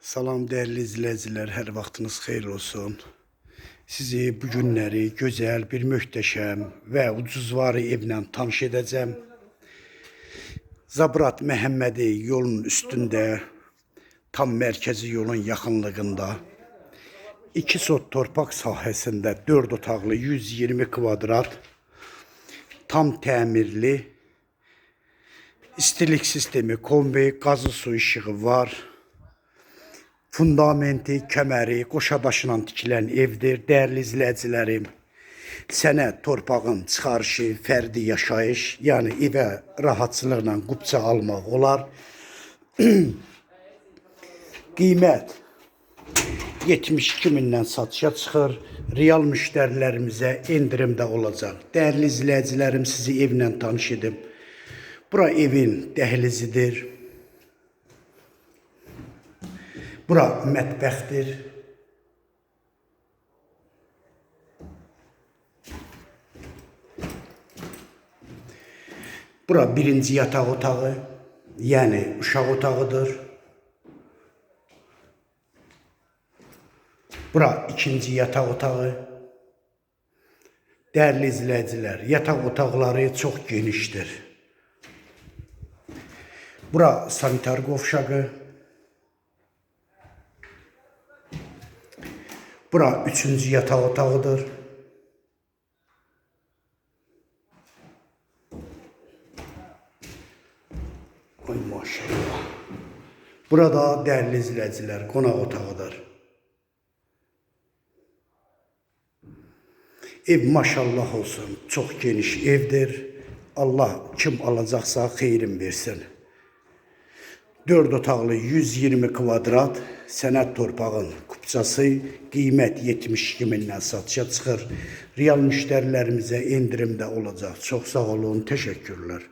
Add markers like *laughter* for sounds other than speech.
Salam değerli izleyiciler, her vaxtınız xeyir olsun. Sizi bu günləri gözəl bir möhtəşəm və ucuzvari evlə tanış edəcəm. Zabrat Məhəmmədi yolun üstündə, tam mərkəzi yolun yaxınlığında, iki sot torpaq sahəsində 4 otaqlı 120 kvadrat, tam təmirli, istilik sistemi, kombi, qazı su işığı var. Fundamenti, kəməri qoşa daşla tikilən evdir. Dəyərli izləyicilərim, sənə torpağın çıxarışı, fərdi yaşayış, yəni evə rahatçılıqla qupça almaq olar. *clears throat* Qiymət 72 mindən satışa çıxır. Real müştərilərimizə endirim də olacaq. Dəyərli izləyicilərim, sizi evlə tanış edim. Bura evin dəhlizidir. Bura mətbəxdir. Bura birinci yataq otağı, yəni uşaq otağıdır. Bura ikinci yataq otağı. Dəyərli izləyicilər, yataq otaqları çox genişdir. Bura sanitar qovşağı. Bura üçüncü yataq otağıdır. Ay maşallah. Burada dəyərli izləyicilər, qonaq otağıdır. Ev maşallah olsun, çox geniş evdir. Allah kim alacaqsa xeyrin versin. 4 otaqlı 120 kvadrat sənət torpağın kupçası qiymət 72 mindən satışa çıxır. Real müştərilərimizə endirim də olacaq. Çox sağ olun, təşəkkürlər.